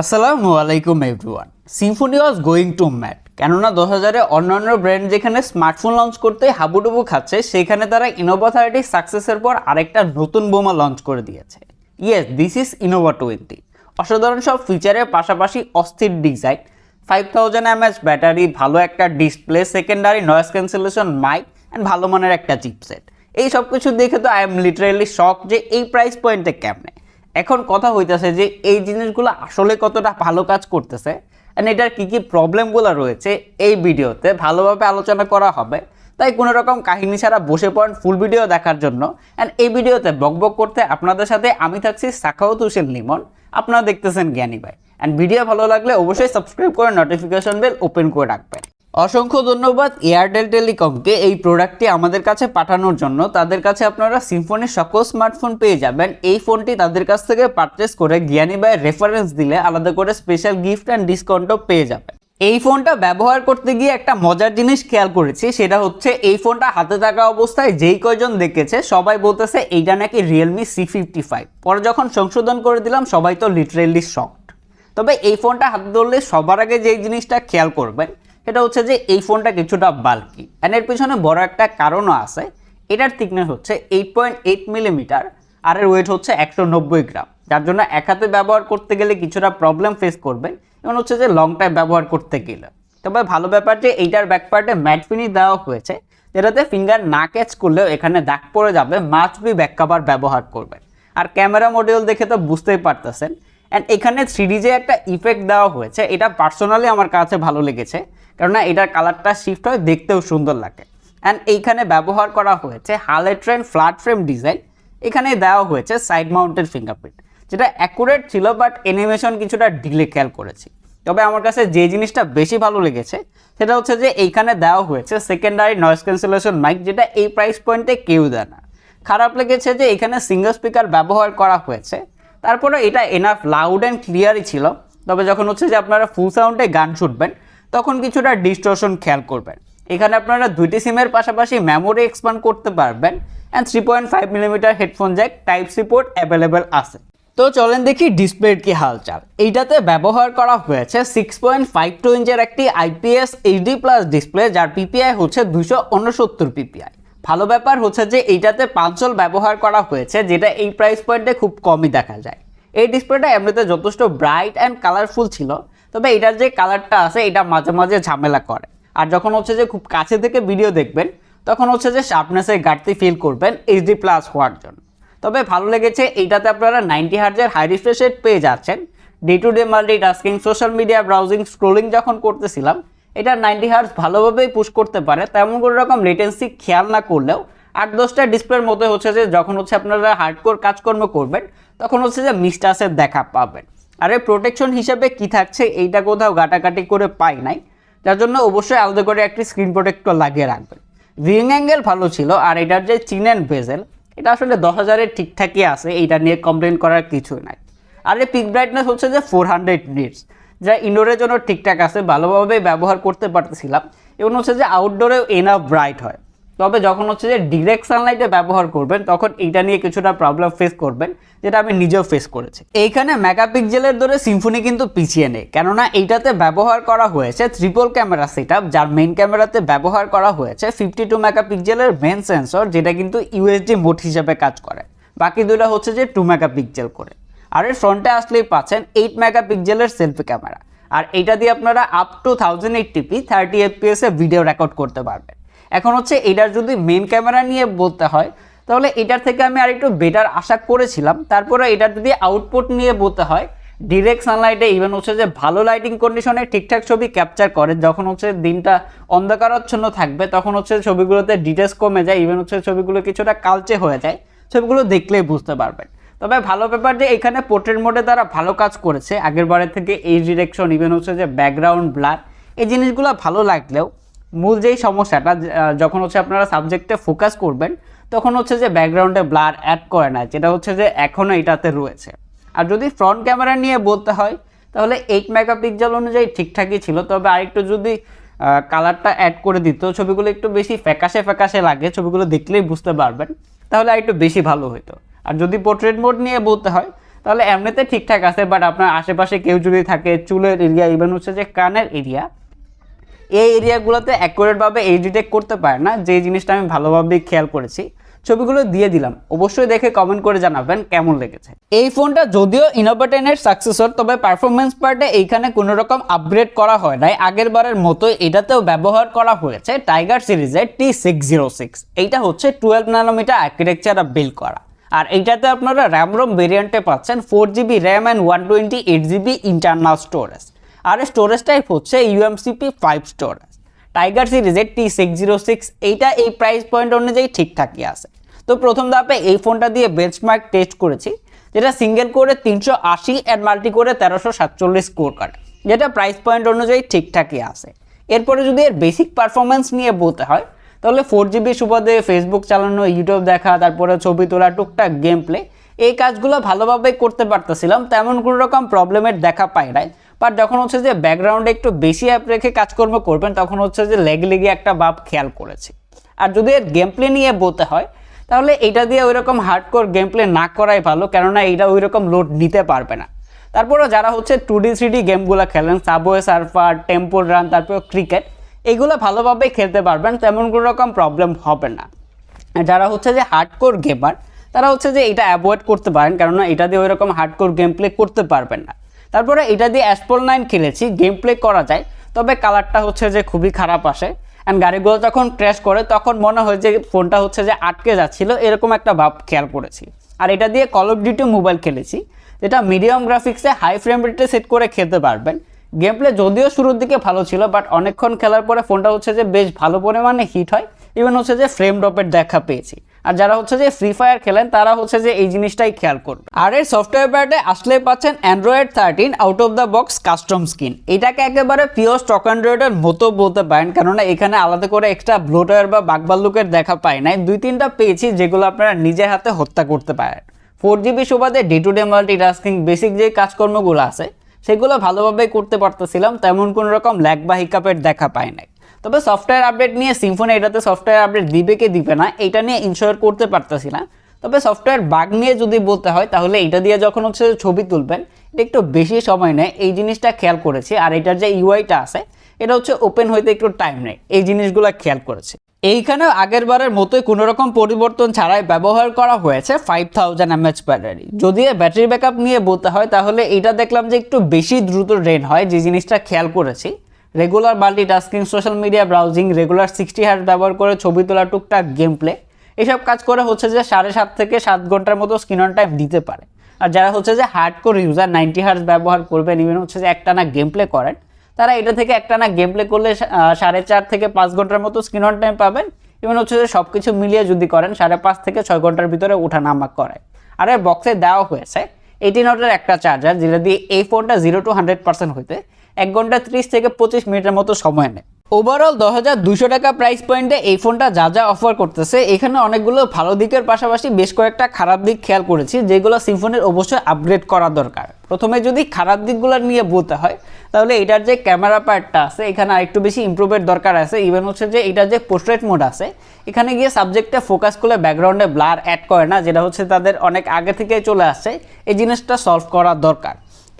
আসসালামু আলাইকুম everyone Symphony was going to mat কেননা দশ হাজারে অন্যান্য ব্র্যান্ড যেখানে স্মার্টফোন লঞ্চ করতে হাবুডুবু খাচ্ছে, সেখানে তারা ইনোভা থার্টি সাকসেসের পর আরেকটা নতুন বোমা লঞ্চ করে দিয়েছে। Yes this is Innova twenty অসাধারণ সব ফিচারের পাশাপাশি অস্থির design five thousand MH battery ভালো একটা display secondary noise cancellation mic and ভালো মানের একটা চিপসেট এই সব কিছু দেখে তো আই এম লিটারেলি শখ যে এই প্রাইস পয়েন্টে কেমনে? এখন কথা হইতেছে যে এই জিনিসগুলো আসলে কতটা ভালো কাজ করতেছে অ্যান্ড এটার কী কী প্রবলেমগুলো রয়েছে এই ভিডিওতে ভালোভাবে আলোচনা করা হবে। তাই কোনো রকম কাহিনী ছাড়া বসে পড়েন ফুল ভিডিও দেখার জন্য অ্যান্ড এই ভিডিওতে বকবক করতে আপনাদের সাথে আমি থাকছি সাখাওয়াত হোসেন লিমন। আপনারা দেখতেছেন জ্ঞানী ভাই অ্যান্ড ভিডিও ভালো লাগলে অবশ্যই সাবস্ক্রাইব করে নোটিফিকেশন বেল ওপেন করে রাখবেন। অসংখ্য ধন্যবাদ এয়ারটেল টেলিকমকে এই প্রোডাক্টটি আমাদের কাছে পাঠানোর জন্য। তাদের কাছে আপনারা সিম্ফনির সকল স্মার্টফোন পেয়ে যাবেন। এই ফোনটি তাদের কাছ থেকে পারচেস করে জ্ঞানী ভাই রেফারেন্স দিলে আলাদা করে স্পেশাল গিফট অ্যান্ড ডিসকাউন্টও পেয়ে যাবেন। এই ফোনটা ব্যবহার করতে গিয়ে একটা মজার জিনিস খেয়াল করেছি, সেটা হচ্ছে এই ফোনটা হাতে থাকা অবস্থায় যেই কয়জন দেখেছে, সবাই বলতেছে এইটা নাকি রিয়েলমি সি ফিফটি ফাইভ পরে যখন সংশোধন করে দিলাম, সবাই তো লিটারেলি শকড তবে এই ফোনটা হাতে ধরলে সবার আগে যেই জিনিসটা খেয়াল করবেন সেটা হচ্ছে যে এই ফোনটা কিছুটা বাল্কি। অ্যান্ড এর পিছনে বড় একটা কারণও আছে। এটার থিকনেস হচ্ছে এইট পয়েন্ট এইট মিলিমিটার আর এর ওয়েট হচ্ছে একশো নব্বই গ্রাম। যার জন্য এক হাতে ব্যবহার করতে গেলে কিছুটা প্রবলেম ফেস করবেন এবং হচ্ছে যে লং টাইম ব্যবহার করতে গেলে। তবে ভালো ব্যাপার যে এইটার ব্যাকপার্টে ম্যাট ফিনিশ দেওয়া হয়েছে, যেটাতে ফিঙ্গার না ক্যাচ করলেও এখানে দাগ পড়ে যাবে মাস্ট ব্যাক কাভার ব্যবহার করবেন। আর ক্যামেরা মডিউল দেখে তো বুঝতেই পারতেছেন। অ্যান্ড এখানে থ্রি যে একটা ইফেক্ট দেওয়া হয়েছে, এটা পার্সোনালি আমার কাছে ভালো লেগেছে। কেননা এটার কালারটা শিফট হয়, দেখতেও সুন্দর লাগে। অ্যান্ড এইখানে ব্যবহার করা হয়েছে হালে ট্রেন ফ্ল্যাট ফ্রেম ডিজাইন এখানে দেওয়া হয়েছে সাইড মাউন্টেড ফিঙ্গারপ্রিন্ট যেটা অ্যাকুরেট ছিল বাট অ্যানিমেশন কিছুটা ডিলে খেয়াল করেছি। তবে আমার কাছে যে জিনিসটা বেশি ভালো লেগেছে, সেটা হচ্ছে যে এইখানে দেওয়া হয়েছে সেকেন্ডারি নয়েজ ক্যান্সেলেশন মাইক যেটা এই প্রাইস পয়েন্টে কেউ দেয় না। খারাপ লেগেছে যে এখানে সিঙ্গল স্পিকার ব্যবহার করা হয়েছে। তারপরে এটা এনাফ লাউড অ্যান্ড ক্লিয়ারই ছিল। তবে যখন হচ্ছে যে আপনারা ফুল সাউন্ডে গান শুনবেন তখন কিছুটা ডিস্টর্শন খেয়াল করবেন। এখানে আপনারা দুইটি সিমের পাশাপাশি মেমোরি এক্সপান্ড করতে পারবেন and three point five millimetre headphone jack type C port available আছে। তো চলেন দেখি ডিসপ্লের কি হালচাল। এইটাতে ব্যবহার করা হয়েছে সিক্স পয়েন্ট ফাইভ টু ইঞ্চের একটি আইপিএস এইচডি প্লাস ডিসপ্লে যার পিপিআই হচ্ছে দুশো উনসত্তর পিপিআই ভালো ব্যাপার হচ্ছে যে এইটাতে পাঁচজল ব্যবহার করা হয়েছে যেটা এই প্রাইস পয়েন্টে খুব কমই দেখা যায়। এই ডিসপ্লেটা এমনিতে যথেষ্ট ব্রাইট অ্যান্ড কালারফুল ছিল। তবে এটার যে কালারটা আছে, এটা মাঝে মাঝে ঝামেলা করে। আর যখন হচ্ছে যে খুব কাছে থেকে ভিডিও দেখবেন, তখন হচ্ছে যে শার্পনেসের ঘাটতি ফিল করবেন এইচডি প্লাস হওয়ার জন্য। তবে ভালো লেগেছে, এইটাতে আপনারা নাইনটি হার্জের হাই রিফ্রেশ রেট পেয়ে যাচ্ছেন। Day to day multi tasking social media browsing scrolling যখন করতেছিলাম, এটা নাইনটি হার্জ ভালোভাবেই পুশ করতে পারে। তেমন কোনো রকম লেটেন্সি খেয়াল না করলেও আট দশটা ডিসপ্লের মধ্যে হচ্ছে যে যখন হচ্ছে আপনারা হার্ডকোর কাজকর্ম করবেন, তখন হচ্ছে যে মিস্টাসের দেখা পাবেন। আর এই প্রোটেকশন হিসেবে কি থাকছে এইটা কোথাও গাটাকাটি করে পাই নাই। যার জন্য অবশ্যই আলাদা করে একটি স্ক্রিন প্রোটেক্টর লাগিয়ে রাখবেন। ভিউইং অ্যাঙ্গেল ভালো ছিল, আর এটার যে চিন অ্যান্ড বেজেল এটা আসলে দশ হাজারের ঠিকঠাকই আছে, এইটা নিয়ে কমপ্লেন করার কিছুই নাই। আর এই পিক ব্রাইটনেস হচ্ছে যে ফোর হান্ড্রেড নিটস যা ইনডোরের জন্য ঠিকঠাক আছে, ভালোভাবে ব্যবহার করতে পারতেছিলাম। এবং হচ্ছে যে আউটডোরেও এনাফ ব্রাইট হয়। তবে যখন হচ্ছে যে ডিরেক্ট সানলাইটে ব্যবহার করবেন, তখন এইটা নিয়ে কিছুটা প্রবলেম ফেস করবেন, যেটা আমি নিজেও ফেস করেছি। এইখানে মেগাপিক্সেলের ধরে সিম্ফনি কিন্তু পিছিয়ে নেই, কেননা এইটাতে ব্যবহার করা হয়েছে ট্রিপল ক্যামেরা সেট যার মেইন ক্যামেরাতে ব্যবহার করা হয়েছে ফিফটি টু মেগাপিক্সেলের মেন সেন্সর যেটা কিন্তু ইউএসডি মোট হিসাবে কাজ করে। বাকি দুটো হচ্ছে যে টু মেগাপিক্সেল করে। আর এর ফ্রন্টে আসলেই পাচ্ছেন এইট মেগাপিক্সেলের সেলফি ক্যামেরা আর এইটা দিয়ে আপনারা up to thousand eighty p thirty এফপিএসে video record করতে পারবেন। এখন হচ্ছে এটার যদি মেন ক্যামেরা নিয়ে বলতে হয়, তাহলে এটার থেকে আমি আরেকটু বেটার আশা করেছিলাম। তারপরে এটার যদি আউটপুট নিয়ে বলতে হয় ডিরেক্ট সানলাইটে ইভেন হচ্ছে যে ভালো লাইটিং কন্ডিশনে ঠিকঠাক ছবি ক্যাপচার করে, যখন হচ্ছে দিনটা অন্ধকারাচ্ছন্ন থাকবে, তখন হচ্ছে ছবিগুলোতে ডিটেলস কমে যায় ইভেন হচ্ছে ছবিগুলো কিছুটা কালচে হয়ে যায়, ছবিগুলো দেখলেই বুঝতে পারবেন। তবে ভালো ব্যাপার যে এখানে পোর্ট্রেট মোডে তারা ভালো কাজ করেছে, আগের বারের থেকে এই ডিরেকশন ইভেন হচ্ছে যে ব্যাকগ্রাউন্ড ব্লার এই জিনিসগুলো ভালো লাগলেও মূল যেই সমস্যাটা যখন হচ্ছে আপনারা সাবজেক্টে ফোকাস করবেন, তখন হচ্ছে যে ব্যাকগ্রাউন্ডে ব্লার অ্যাড করে না যেটা হচ্ছে যে এখনও এটাতে রয়েছে। আর যদি ফ্রন্ট ক্যামেরা নিয়ে বলতে হয়, তাহলে এইট মেগাপিক্সেল অনুযায়ী ঠিকঠাকই ছিল, তবে আরেকটু যদি কালারটা অ্যাড করে দিত, ছবিগুলো একটু বেশি ফ্যাকাশে ফ্যাকাশে লাগে, ছবিগুলো দেখলেই বুঝতে পারবেন, তাহলে আরেকটু বেশি ভালো হতো আর যদি পোর্ট্রেট মোড নিয়ে বলতে হয়, তাহলে এমনিতে ঠিকঠাক আছে বাট আপনার আশেপাশে কেউ যদি থাকে, চুলের এরিয়া ইভেন হচ্ছে যে কানের এরিয়া এই এরিয়াগুলোতে অ্যাকুরেটভাবে এই ডিটেক্ট করতে পারে না, যে জিনিসটা আমি ভালোভাবেই খেয়াল করেছি। ছবিগুলো দিয়ে দিলাম। অবশ্যই দেখে কমেন্ট করে জানাবেন কেমন লেগেছে। এই ফোনটা যদিও ইনোভেটেনের সাকসেসর তবে পারফরমেন্স পার্টে এইখানে কোনো রকম আপগ্রেড করা হয় নাই। আগের বারের মতো এটাতেও ব্যবহার করা হয়েছে টাইগার সিরিজের টি সিক্স জিরো সিক্স এইটা হচ্ছে টুয়েলভ নানোমিটার আর্কিটেকচার বিল্ড করা। আর এইটাতে আপনারা র্যাম রোম ভেরিয়েন্টে পাচ্ছেন four GB RAM and one twenty eight GB internal storage R storage type হচ্ছে ইউএমসিপি ফাইভ স্টোরেজ টাইগার সিরিজের টি সিক্স জিরো সিক্স এইটা এই প্রাইস পয়েন্ট অনুযায়ী ঠিকঠাকই আছে। তো প্রথম ধাপে এই ফোনটা দিয়ে বেঞ্চমার্ক টেস্ট করেছি, যেটা সিঙ্গেল করে তিনশো আশি অ্যান্ড মাল্টি করে তেরোশো সাতচল্লিশ স্কোর কার্ড যেটা প্রাইস পয়েন্ট অনুযায়ী ঠিকঠাকই আছে। এরপরে যদি এর বেসিক পারফরমেন্স নিয়ে বলতে হয়, তাহলে ফোর জিবি সুবাদে ফেসবুক চালানো ইউটিউব দেখা, তারপরে ছবি তোলা, টুকটাক গেম প্লে এই কাজগুলো ভালোভাবে করতে পারতেছিলাম, তেমন কোনো রকম প্রবলেমের দেখা পাই নাই। বাট যখন হচ্ছে যে ব্যাকগ্রাউন্ডে একটু বেশি অ্যাপ রেখে কাজকর্ম করবেন, তখন হচ্ছে যে লেগ লেগে একটা ভাব খেয়াল করেছি। আর যদি গেম প্লে নিয়ে বলতে হয়, তাহলে এটা দিয়ে ওই রকম হার্ডকোর গেম প্লে না করাই ভালো, কেননা এটা ওই রকম লোড নিতে পারবে না। তারপরে যারা হচ্ছে টু ডি থ্রি ডি গেমগুলো খেলেন সাবওয়ে সার্ফার টেম্পল রান তারপর ক্রিকেট এগুলো ভালোভাবে খেলতে পারবেন, তেমন কোনো রকম প্রবলেম হবে না। যারা হচ্ছে যে হার্ডকোর গেমার তারা হচ্ছে যে এটা অ্যাভয়েড করতে পারেন, কেননা এটা দিয়ে ওই রকম হার্ডকোর গেম প্লে করতে পারবেন না। তারপরে এটা দিয়ে অ্যাসপোল নাইন খেলেছি গেম প্লে করা যায়, তবে কালারটা হচ্ছে যে খুবই খারাপ আসে। অ্যান্ড গাড়িগুলো যখন ক্র্যাশ করে, তখন মনে হয় যে ফোনটা হচ্ছে যে আটকে যাচ্ছিল, এরকম একটা ভাব খেয়াল করেছি। আর এটা দিয়ে কল অফ ডিউটি মোবাইল খেলেছি, যেটা মিডিয়াম গ্রাফিক্সে হাই ফ্রেম রেটে সেট করে খেলতে পারবেন। গেম প্লে যদিও শুরুর দিকে ভালো ছিল বাট অনেকক্ষণ খেলার পরে ফোনটা হচ্ছে যে বেশ ভালো পরিমাণে হিট হয়। ইভেন হচ্ছে যে ফ্রেম ড্রপের দেখা পেয়েছি। আর যারা হচ্ছে যে ফ্রি ফায়ার খেলেন, তারা হচ্ছে যে এই জিনিসটাই খেয়াল করবে। আর এই সফটওয়্যার প্যাডে আসলে পাচ্ছেন Android thirteen out of the box custom skin এটাকে একেবারে পিওর স্টক অ্যান্ড্রয়েডের মতো বলতে পারেন, কেননা এখানে আলাদা করে এক্সট্রা ব্লোটার বা বাগবাল্লুকের দেখা পায় নাই। দুই তিনটা পেয়েছি যেগুলো আপনারা নিজের হাতে হত্যা করতে পারেন। ফোর জিবি সুবাদে day to day multi multitasking basic যে কাজকর্মগুলো আছে, সেগুলো ভালোভাবে করতে পারতেছিলাম, তেমন কোনো রকম ল্যাগ বা হিকাপের দেখা পায় নাই। তবে সফটওয়্যার আপডেট নিয়ে সিম্ফোনি এটাতে সফটওয়্যার আপডেট দিবে কি দিবে না, এটা নিয়ে ইনশোর করতে পারতেছি না। তবে সফটওয়্যার বাগ নিয়ে যদি বলতে হয়, তাহলে এটা দিয়ে যখন হচ্ছে ছবি তুলবেন, এটা একটু বেশি সময় নেয়। এই জিনিসটা খেয়াল করেছি। আর এটার যে ইউআইটা আছে, এটা হচ্ছে ওপেন হইতে একটু টাইম নেয়। এই জিনিসগুলো খেয়াল করেছে। এইখানে আগের বারের মতোই কোনো রকম পরিবর্তন ছাড়াই ব্যবহার করা হয়েছে ফাইভ থাউজেন্ড এমএচ ব্যাটারি যদি ব্যাটারি ব্যাকআপ নিয়ে বলতে হয়, তাহলে এটা দেখলাম যে একটু বেশি দ্রুত ড্রেন হয়, যে জিনিসটা খেয়াল করেছি। Regular multi multitasking social media browsing regular sixty hertz ব্যবহার করে ছবি তোলা, টুকটাক গেম প্লে এসব কাজ করে হচ্ছে যে সাড়ে সাত থেকে সাত ঘণ্টার মতো স্ক্রিন অন টাইম দিতে পারে। আর যারা হচ্ছে যে hard core user ninety hertz ব্যবহার করবেন ইভেন হচ্ছে যে একটানা গেম প্লে করেন, তারা এটা থেকে একটানা গেম প্লে করলে সাড়ে চার থেকে পাঁচ ঘণ্টার মতো স্ক্রিন অন টাইম পাবেন। ইভেন হচ্ছে যে সব কিছু মিলিয়ে যদি করেন, সাড়ে পাঁচ থেকে ছয় ঘণ্টার ভিতরে ওঠা ওঠানামা করে। আর এর বক্সে দেওয়া হয়েছে এইটিন ওয়াটের একটা চার্জার যেটা দিয়ে এই ফোনটা জিরো টু হান্ড্রেড পার্সেন্ট হইতে এক ঘণ্টা ত্রিশ থেকে পঁচিশ মিনিটের মতো সময় নেয়। ওভারঅল দশ হাজার দুশো টাকা প্রাইস পয়েন্টে এই ফোনটা যা যা অফার করতেছে, এখানে অনেকগুলো ভালো দিকের পাশাপাশি বেশ কয়েকটা খারাপ দিক খেয়াল করেছি, যেগুলো সিম্ফোনের অবশ্যই আপগ্রেড করা দরকার। প্রথমে যদি খারাপ দিকগুলো নিয়ে বলতে হয়, তাহলে এটার যে ক্যামেরা পার্টটা আছে, এখানে আরেকটু বেশি ইমপ্রুভের দরকার আছে। ইভেন হচ্ছে যে এটার যে পোর্ট্রেট মোড আছে, এখানে গিয়ে সাবজেক্টে ফোকাস করলে ব্যাকগ্রাউন্ডে ব্লার অ্যাড করে না, যেটা হচ্ছে তাদের অনেক আগে থেকে চলে আসছে, এই জিনিসটা সলভ করা দরকার।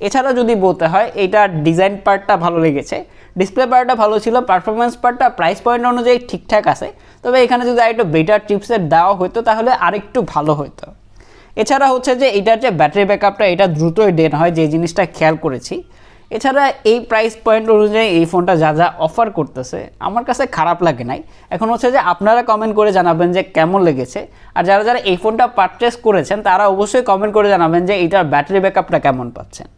এছাড়া যদি বলতে হয় এইটার ডিজাইন পার্টটা ভালো লেগেছে। ডিসপ্লে পার্টটা ভালো ছিল পারফরমেন্স পার্টটা প্রাইস পয়েন্ট অনুযায়ী ঠিকঠাক আছে। তবে এখানে যদি আরেকটু বেটার চিপসেট দেওয়া হতো, তাহলে আরেকটু ভালো হতো। এছাড়া হচ্ছে যে, এটার যে ব্যাটারি ব্যাকআপটা এটা দ্রুতই ডেন হয়, যে জিনিসটা খেয়াল করেছি। এছাড়া এই প্রাইস পয়েন্ট অনুযায়ী এই ফোনটা যা যা অফার করতেছে, আমার কাছে খারাপ লাগে নাই। এখন হচ্ছে যে, আপনারা কমেন্ট করে জানাবেন যে কেমন লেগেছে। আর যারা যারা এই ফোনটা পারচেস করেছেন, তারা অবশ্যই কমেন্ট করে জানাবেন যে, এটার ব্যাটারি ব্যাকআপটা কেমন পাচ্ছেন।